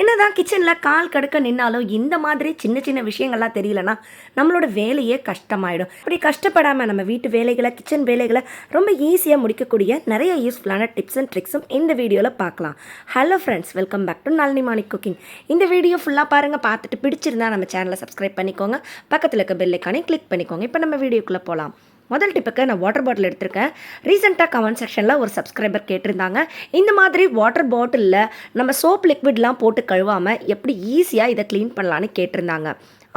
என்னதான் கிச்சனில் கால் கடுக்க நின்னாலும் இந்த மாதிரி சின்ன சின்ன விஷயங்கள்லாம் தெரியலனா நம்மளோட வேலையே கஷ்டமாயிடும். அப்படி கஷ்டப்படாமல் நம்ம வீட்டு வேலைகளை கிச்சன் வேலைகளை ரொம்ப ஈஸியாக முடிக்கக்கூடிய நிறைய யூஸ்ஃபுல்லான டிப்ஸ் அண்ட் ட்ரிக்ஸும் இந்த வீடியோவில் பார்க்கலாம். Hello friends welcome back to Nalini Manik cooking இந்த வீடியோ ஃபுல்லாக பாருங்கள் பார்த்துட்டு பிடிச்சிருந்தா நம்ம சேனலை சப்ஸ்கிரைப் பண்ணிக்கோங்க. பக்கத்தில் இருக்க பெல்லைக்கானே கிளிக் பண்ணிக்கோங்க. இப்போ நம்ம வீடியோக்குள்ளே போகலாம் முதல் டிப்புக்கு நான் வாட்டர் பாட்டில் எடுத்திருக்கேன். ரீசெண்டாக கமெண்ட் செக்ஷனில் ஒரு சப்ஸ்கிரைபர் கேட்டிருந்தாங்க. இந்த மாதிரி வாட்டர் பாட்டிலில் நம்ம சோப் லிக்விட்லாம் போட்டு கழுவாமல் எப்படி ஈஸியாக இதை க்ளீன் பண்ணலான்னு கேட்டிருந்தாங்க.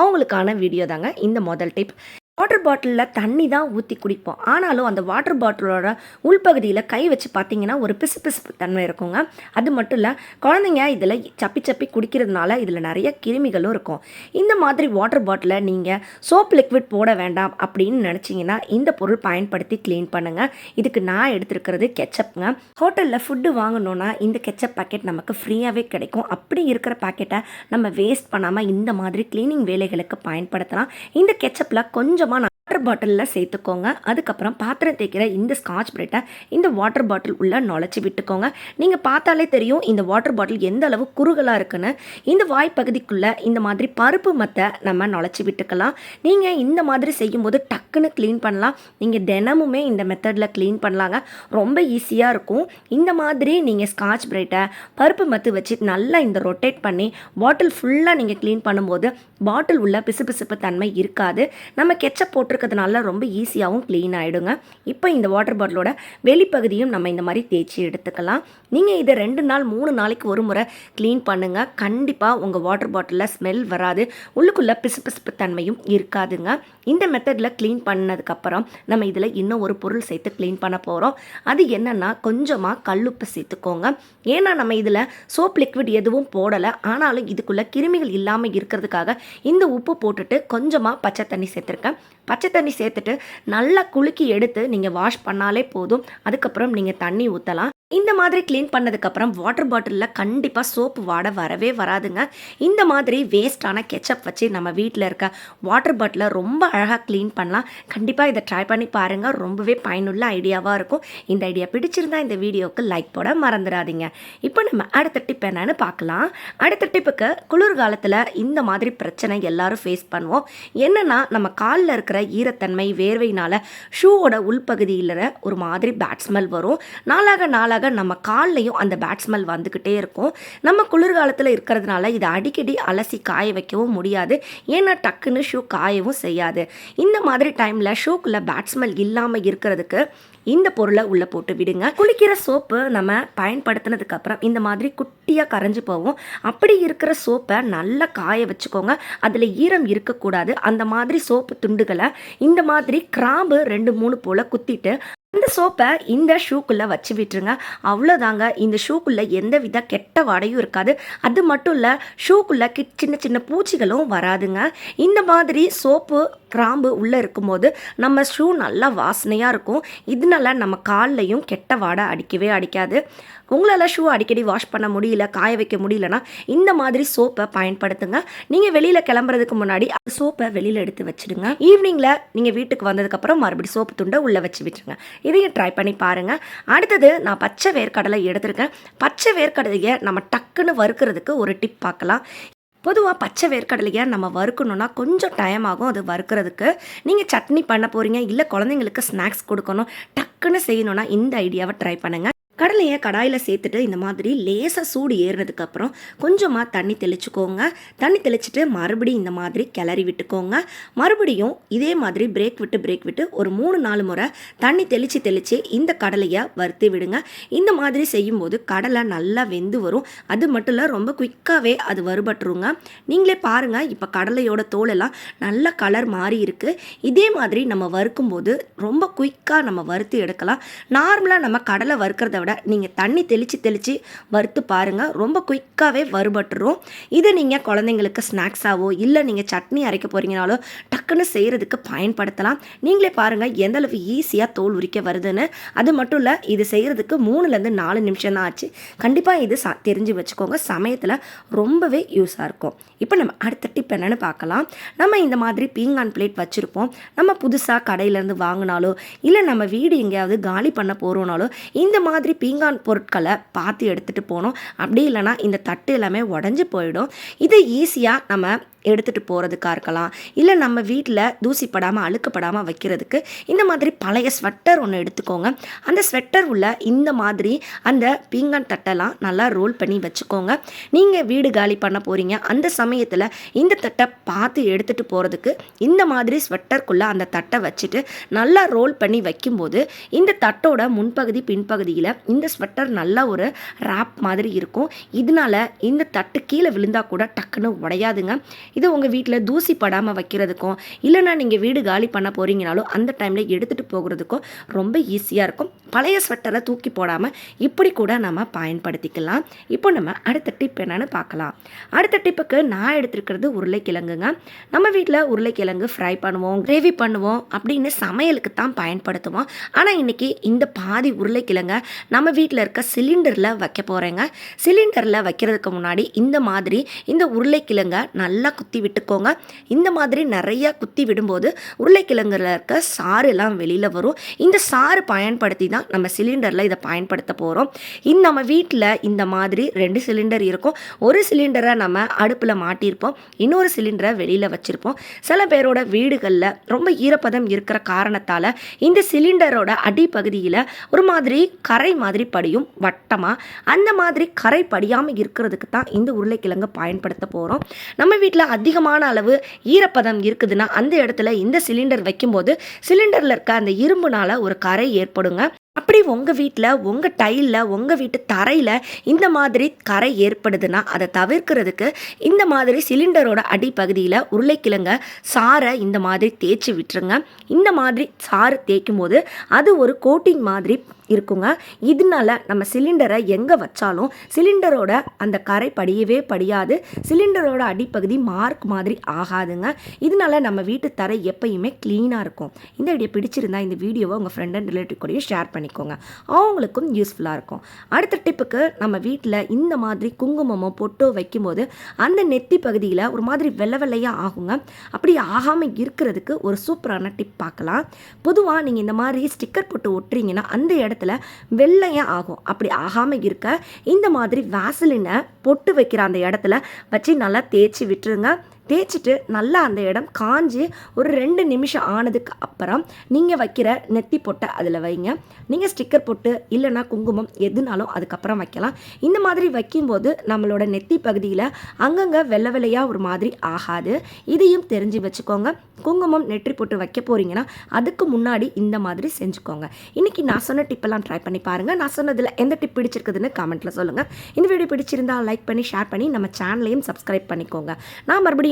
அவங்களுக்கான வீடியோ தாங்க இந்த முதல் டிப் வாட்டர் பாட்டிலில் தண்ணி தான் ஊற்றி குடிப்போம். ஆனாலும் அந்த வாட்டர் பாட்டிலோட உள்பகுதியில் கை வச்சு பார்த்தீங்கன்னா ஒரு பிசு பிசுப்பு தன்மை இருக்குங்க. அது மட்டும் இல்லை குழந்தைங்க இதில் சப்பி சப்பி குடிக்கிறதுனால இதில் நிறைய கிருமிகளும் இருக்கும். இந்த மாதிரி வாட்டர் பாட்டிலை நீங்கள் சோப் லிக்விட் போட வேண்டாம் அப்படின்னு நினச்சிங்கன்னா இந்த பொருள் பயன்படுத்தி க்ளீன் பண்ணுங்கள் இதுக்கு நான் எடுத்துருக்கிறது கெச்சப்ங்க ஹோட்டலில் ஃபுட்டு வாங்கணுன்னா இந்த கெச்சப் பாக்கெட் நமக்கு ஃப்ரீயாகவே கிடைக்கும். அப்படி இருக்கிற பாக்கெட்டை நம்ம வேஸ்ட் பண்ணாமல் இந்த மாதிரி க்ளீனிங் வேலைகளுக்கு பயன்படுத்தலாம். இந்த கெச்சப்பில் கொஞ்சம் வாட்டர் பாட்டிலில் சேர்த்துக்கோங்க. அதுக்கப்புறம் பாத்திரம் தேய்க்கிற இந்த ஸ்காட்ச் பிரெட்டை இந்த வாட்டர் பாட்டில் உள்ள நுழைச்சி விட்டுக்கோங்க. நீங்கள் பார்த்தாலே தெரியும் இந்த வாட்டர் பாட்டில் எந்த அளவு குறுகலாக இருக்குன்னு. இந்த வாய்ப்பகுதிக்குள்ளே இந்த மாதிரி பருப்பு மத்தை நம்ம நுழைச்சி விட்டுக்கலாம். நீங்கள் இந்த மாதிரி செய்யும்போது டக்குன்னு க்ளீன் பண்ணலாம். நீங்கள் தினமுமே இந்த மெத்தடில் க்ளீன் பண்ணலாங்க. ரொம்ப ஈஸியாக இருக்கும். இந்த மாதிரி நீங்கள் ஸ்காட்ச் பிரெட்டை பருப்பு மத்து வச்சு நல்லா இந்த ரொட்டேட் பண்ணி பாட்டில் ஃபுல்லாக நீங்கள் க்ளீன் பண்ணும்போது பாட்டில் உள்ள பிசுபிசுப்பு தன்மை இருக்காது. நம்ம கெச்சப் போட்டிருக்கிறதுனால ரொம்ப ஈஸியாகவும் க்ளீன் ஆகிடுங்க இப்போ இந்த வாட்டர் பாட்டிலோட வெளிப்பகுதியும் நம்ம இந்த மாதிரி தேய்ச்சி எடுத்துக்கலாம். நீங்கள் இதை ரெண்டு நாள் மூணு நாளைக்கு ஒரு முறை க்ளீன் பண்ணுங்கள் கண்டிப்பாக உங்கள் வாட்டர் பாட்டிலில் ஸ்மெல் வராது. உள்ளுக்குள்ளே பிசுபிசுப்பு தன்மையும் இருக்காதுங்க. இந்த மெத்தடில் க்ளீன் பண்ணதுக்கப்புறம் நம்ம இதில் இன்னும் ஒரு பொருள் சேர்த்து க்ளீன் பண்ண போகிறோம் அது என்னென்னா கொஞ்சமாக கல்லுப்பு சேர்த்துக்கோங்க. ஏன்னா நம்ம இதில் சோப் லிக்விட் எதுவும் போடலை. ஆனாலும் இதுக்குள்ளே கிருமிகள் இல்லாமல் இருக்கிறதுக்காக இந்த உப்பு போட்டுட்டு கொஞ்சமாக பச்சை தண்ணி சேர்த்துருக்கேன். பச்சை தண்ணி சேர்த்துட்டு நல்லா குலுக்கி எடுத்து நீங்கள் வாஷ் பண்ணாலே போதும். அதுக்கப்புறம் நீங்கள் தண்ணி ஊற்றலாம் இந்த மாதிரி க்ளீன் பண்ணதுக்கப்புறம் வாட்டர் பாட்டிலில் கண்டிப்பாக சோப்பு வாடை வரவே வராதுங்க. இந்த மாதிரி வேஸ்டான கெச்சப் வச்சு நம்ம வீட்டில் இருக்க வாட்டர் பாட்டிலை ரொம்ப அழகாக க்ளீன் பண்ணலாம். கண்டிப்பாக இதை ட்ரை பண்ணி பாருங்கள் ரொம்பவே பயனுள்ள ஐடியாவாக இருக்கும். இந்த ஐடியா பிடிச்சிருந்தா இந்த வீடியோவுக்கு லைக் போட மறந்துடாதீங்க. இப்போ நம்ம அடுத்த டிப் என்னன்னு பார்க்கலாம். அடுத்த டிப்புக்கு குளிர்காலத்தில் இந்த மாதிரி பிரச்சனை எல்லாரும் ஃபேஸ் பண்ணுவோம். என்னென்னா நம்ம காலில் இருக்கிற ஈரத்தன்மை வேர்வையினால் ஷூவோட உள்பகுதியில் ஒரு மாதிரி பேட் ஸ்மெல் வரும். நாளாக நாளாக நம்ம கால்லையும் அந்த பேட் ஸ்மெல் வந்துக்கிட்டே இருக்கும். நம்ம குளிர்காலத்தில் இருக்கிறதுனால இதை அடிக்கடி அலசி காய வைக்கவும் முடியாது. ஏன்னா டக்குன்னு ஷூ காயவும் செய்யாது. இந்த மாதிரி டைமில் ஷூக்குள்ளே பேட் ஸ்மெல் இல்லாமல் இருக்கிறதுக்கு இந்த பொருளை உள்ளே போட்டு விடுங்க. குளிக்கிற சோப்பு நம்ம பயன்படுத்தினதுக்கு அப்புறம் இந்த மாதிரி குட்டியாக கரைஞ்சு போகும். அப்படி இருக்கிற சோப்பை நல்லா காய வச்சுக்கோங்க. அதில் ஈரம் இருக்கக்கூடாது. அந்த மாதிரி சோப்பு துண்டுகளை இந்த மாதிரி கிராம்பு ரெண்டு மூணு போல் குத்திட்டு இந்த சோப்பை இந்த ஷூக்குள்ளே வச்சு விட்டுருங்க. அவ்வளோதாங்க. இந்த ஷூக்குள்ளே எந்த வித கெட்ட வாடையும் இருக்காது. அது மட்டும் இல்லை ஷூக்குள்ளே சின்ன சின்ன பூச்சிகளும் வராதுங்க. இந்த மாதிரி சோப்பு கிராம்பு உள்ளே இருக்கும்போது நம்ம ஷூ நல்லா வாசனையாக இருக்கும். இதனால நம்ம கால்லையும் கெட்ட வாடை அடிக்கவே அடிக்காது. உங்களால் ஷூ அடிக்கடி வாஷ் பண்ண முடியல காய வைக்க முடியலனா இந்த மாதிரி சோப்பை பயன்படுத்துங்க. நீங்கள் வெளியில் கிளம்புறதுக்கு முன்னாடி அந்த சோப்பை வெளியில் எடுத்து வச்சுடுங்க. ஈவினிங்கில் நீங்கள் வீட்டுக்கு வந்ததுக்கப்புறம் மறுபடியும் சோப்பு துண்டை உள்ளே வச்சு விட்டுருங்க. இதையும் ட்ரை பண்ணி பாருங்கள் அடுத்தது நான் பச்சை வேர்க்கடலை எடுத்திருக்கேன். பச்சை வேர்க்கடலையை நம்ம டக்குன்னு வறுக்கிறதுக்கு ஒரு டிப் பார்க்கலாம். பொதுவாக பச்சை வேர்க்கடலையை நம்ம வறுக்கணுன்னா கொஞ்சம் டைம் ஆகும் அது வறுக்கிறதுக்கு. நீங்கள் சட்னி பண்ண போகிறீங்க இல்லை குழந்தைங்களுக்கு ஸ்நாக்ஸ் கொடுக்கணும் டக்குன்னு செய்யணுன்னா இந்த ஐடியாவை ட்ரை பண்ணுங்கள் கடலையை கடாயில் சேர்த்துட்டு இந்த மாதிரி லேசாக சூடு ஏறினதுக்கப்புறம் கொஞ்சமாக தண்ணி தெளிச்சுக்கோங்க. தண்ணி தெளிச்சுட்டு மறுபடியும் இந்த மாதிரி கிளறி விட்டுக்கோங்க. மறுபடியும் இதே மாதிரி பிரேக் விட்டு பிரேக் விட்டு ஒரு மூணு நாலு முறை தண்ணி தெளித்து தெளித்து இந்த கடலையை வறுத்து விடுங்க. இந்த மாதிரி செய்யும்போது கடலை நல்லா வெந்து வரும். அது மட்டும் இல்லை ரொம்ப குயிக்காகவே அது வறுபட்டுருங்க. நீங்களே பாருங்கள் இப்போ கடலையோட தோலெல்லாம் நல்ல கலர் மாறி இருக்குது இதே மாதிரி நம்ம வறுக்கும்போது ரொம்ப குயிக்காக நம்ம வறுத்து எடுக்கலாம். நார்மலாக நம்ம கடலை வறுக்கிறத விட நீங்கள் தண்ணி தெளித்து தெளித்து வறுத்து பாருங்கள் ரொம்ப குயிக்காகவே வறுபட்டுரும். இதை நீங்கள் குழந்தைங்களுக்கு ஸ்நாக்ஸாவோ இல்லை நீங்கள் சட்னி அரைக்க போகிறீங்கனாலோ டக்குன்னு செய்கிறதுக்கு பயன்படுத்தலாம். நீங்களே பாருங்கள் எந்த அளவு ஈஸியாக தோல் உரிக்க வருதுன்னு. அது மட்டும் இல்லை இது செய்கிறதுக்கு மூணுலேருந்து நாலு நிமிஷம் தான் ஆச்சு. கண்டிப்பாக இது ச தெரிஞ்சு வச்சுக்கோங்க. சமயத்தில் ரொம்பவே யூஸாக இருக்கும். இப்போ நம்ம அடுத்த டிப் என்னென்னு பார்க்கலாம். நம்ம இந்த மாதிரி பீங்கான் பிளேட் வச்சுருப்போம். நம்ம புதுசாக கடையிலேருந்து வாங்கினாலோ இல்லை நம்ம வீடு எங்கேயாவது காலி பண்ண போகிறோனாலோ இந்த மாதிரி பீங்கான் பொருட்களை பார்த்து எடுத்துகிட்டு போகணும். அப்படி இல்லைன்னா இந்த தட்டு எல்லாமே உடஞ்சி போயிடும். இதை ஈஸியாக நம்ம எடுத்துகிட்டு போகிறதுக்காக இருக்கலாம். இல்லை நம்ம வீட்டில் தூசிப்படாமல் அழுக்கப்படாமல் வைக்கிறதுக்கு இந்த மாதிரி பழைய ஸ்வெட்டர் ஒன்று எடுத்துக்கோங்க. அந்த ஸ்வெட்டர் உள்ள இந்த மாதிரி அந்த பீங்கான் தட்டெல்லாம் நல்லா ரோல் பண்ணி வச்சுக்கோங்க. நீங்கள் வீடு காலி பண்ண போகிறீங்க அந்த சமயத்தில் இந்த தட்டை பார்த்து எடுத்துகிட்டு போகிறதுக்கு இந்த மாதிரி ஸ்வெட்டருக்குள்ளே அந்த தட்டை வச்சுட்டு நல்லா ரோல் பண்ணி வைக்கும்போது இந்த தட்டோட முன்பகுதி பின்பகுதியில் இந்த ஸ்வெட்டர் நல்ல ஒரு ரேப் மாதிரி இருக்கும். இதனால இந்த தட்டு கீழே விழுந்தால் கூட டக்குன்னு உடையாதுங்க. இது உங்கள் வீட்டில் தூசி படாமல் வைக்கிறதுக்கும் இல்லைனா நீங்கள் வீடு காலி பண்ண போகிறீங்கனாலும் அந்த டைமில் எடுத்துகிட்டு போகிறதுக்கும் ரொம்ப ஈஸியாக இருக்கும். பழைய ஸ்வெட்டரை தூக்கி போடாமல் இப்படி கூட நம்ம பயன்படுத்திக்கலாம். இப்போ நம்ம அடுத்த டிப் என்னென்னு பார்க்கலாம். அடுத்த டிப்புக்கு நான் எடுத்திருக்கிறது உருளைக்கிழங்குங்க. நம்ம வீட்டில் உருளைக்கிழங்கு ஃப்ரை பண்ணுவோம் கிரேவி பண்ணுவோம் அப்படின்னு சமையலுக்கு தான் பயன்படுத்துவோம். ஆனால் இன்றைக்கி இந்த பாதி உருளைக்கிழங்க நம்ம வீட்டில் இருக்க சிலிண்டரில் வைக்க போகிறேங்க சிலிண்டரில் வைக்கிறதுக்கு முன்னாடி இந்த மாதிரி இந்த உருளைக்கிழங்க நல்லா குத்தி விட்டுக்கோங்க. இந்த மாதிரி நிறைய குத்தி விடும்போது உருளைக்கிழங்குல இருக்க சாறு எல்லாம் வெளியில் வரும். இந்த சாறு பயன்படுத்தி தான் நம்ம சிலிண்டரில் இதை பயன்படுத்த போகிறோம் இந்த நம்ம வீட்டில் இந்த மாதிரி ரெண்டு சிலிண்டர் இருக்கும். ஒரு சிலிண்டரை நம்ம அடுப்பில் மாட்டியிருப்போம். இன்னொரு சிலிண்டரை வெளியில் வச்சுருப்போம். சில பேரோட வீடுகளில் ரொம்ப ஈரப்பதம் இருக்கிற காரணத்தால் இந்த சிலிண்டரோட அடிப்பகுதியில் ஒரு மாதிரி கரை மாதிரி படியும் வட்டமாக அந்த மாதிரி கரை படியாமல் இருக்கிறதுக்கு தான் இந்த உருளைக்கிழங்கு பயன்படுத்த போகிறோம் நம்ம வீட்டில் அதிகமான அளவு ஈரப்பதம் இருக்குதுன்னா அந்த இடத்துல இந்த சிலிண்டர் வைக்கும்போது சிலிண்டரில் இருக்க அந்த இரும்புனால ஒரு கரை ஏற்படுங்க. அப்படி உங்கள் வீட்டில் உங்கள் டைலில் உங்கள் வீட்டு தரையில் இந்த மாதிரி கரை ஏற்படுதுன்னா அதை தவிர்க்கிறதுக்கு இந்த மாதிரி சிலிண்டரோட அடிப்பகுதியில் உருளைக்கிழங்க சாறை இந்த மாதிரி தேய்ச்சி விட்டுருங்க. இந்த மாதிரி சாறு தேய்க்கும் போது அது ஒரு கோட்டிங் மாதிரி இருக்குங்க. இதனால நம்ம சிலிண்டரை எங்கே வச்சாலும் சிலிண்டரோட அந்த கரை படியவே படியாது. சிலிண்டரோட அடிப்பகுதி மார்க் மாதிரி ஆகாதுங்க. இதனால நம்ம வீட்டு தரை எப்பயுமே க்ளீனாக இருக்கும். இந்த ஐடியா பிடிச்சிருந்தா இந்த வீடியோவை உங்கள் ஃப்ரெண்ட் அண்ட் ரிலேட்டிவ் கூடயும் ஷேர் பண்ணிக்கோங்க. அவங்களுக்கும் யூஸ்ஃபுல்லாக இருக்கும். அடுத்த டிப்புக்கு நம்ம வீட்டில் இந்த மாதிரி குங்குமமோ பொட்டோ வைக்கும்போது அந்த நெத்தி பகுதியில் ஒரு மாதிரி வெள்ளை வெள்ளையாக ஆகுங்க. அப்படி ஆகாமல் இருக்கிறதுக்கு ஒரு சூப்பரான டிப் பார்க்கலாம். பொதுவாக நீங்கள் இந்த மாதிரி ஸ்டிக்கர் போட்டு ஒட்டுறீங்கன்னா அந்த இடத்துல வெள்ளையாக ஆகும். அப்படி ஆகாமல் இருக்க இந்த மாதிரி வேசலினை பொட்டு வைக்கிற அந்த இடத்துல வச்சு நல்லா தேய்ச்சி விட்டுருங்க. தேய்ச்சிட்டு நல்லா அந்த இடம் காஞ்சி ஒரு ரெண்டு நிமிஷம் ஆனதுக்கு அப்புறம் நீங்கள் வைக்கிற நெத்தி பொட்டை அதில் வைங்க. நீங்கள் ஸ்டிக்கர் போட்டு இல்லைன்னா குங்குமம் எதுனாலும் அதுக்கப்புறம் வைக்கலாம். இந்த மாதிரி வைக்கும்போது நம்மளோட நெத்தி பகுதியில் அங்கங்கே வெள்ளை வெள்ளையாக ஒரு மாதிரி ஆகாது. இதையும் தெரிஞ்சு வச்சுக்கோங்க. குங்குமம் நெற்றி போட்டு வைக்க போகிறீங்கன்னா அதுக்கு முன்னாடி இந்த மாதிரி செஞ்சுக்கோங்க. இன்றைக்கி நான் சொன்ன டிப்பெல்லாம் ட்ரை பண்ணி பாருங்கள் நான் சொன்னதில் எந்த டிப் பிடிச்சிருக்குதுன்னு கமெண்ட்டில் சொல்லுங்கள் இந்த வீடியோ பிடிச்சிருந்தா லைக் பண்ணி ஷேர் பண்ணி நம்ம சேனலையும் சப்ஸ்கிரைப் பண்ணிக்கோங்க. நான் மறுபடியும்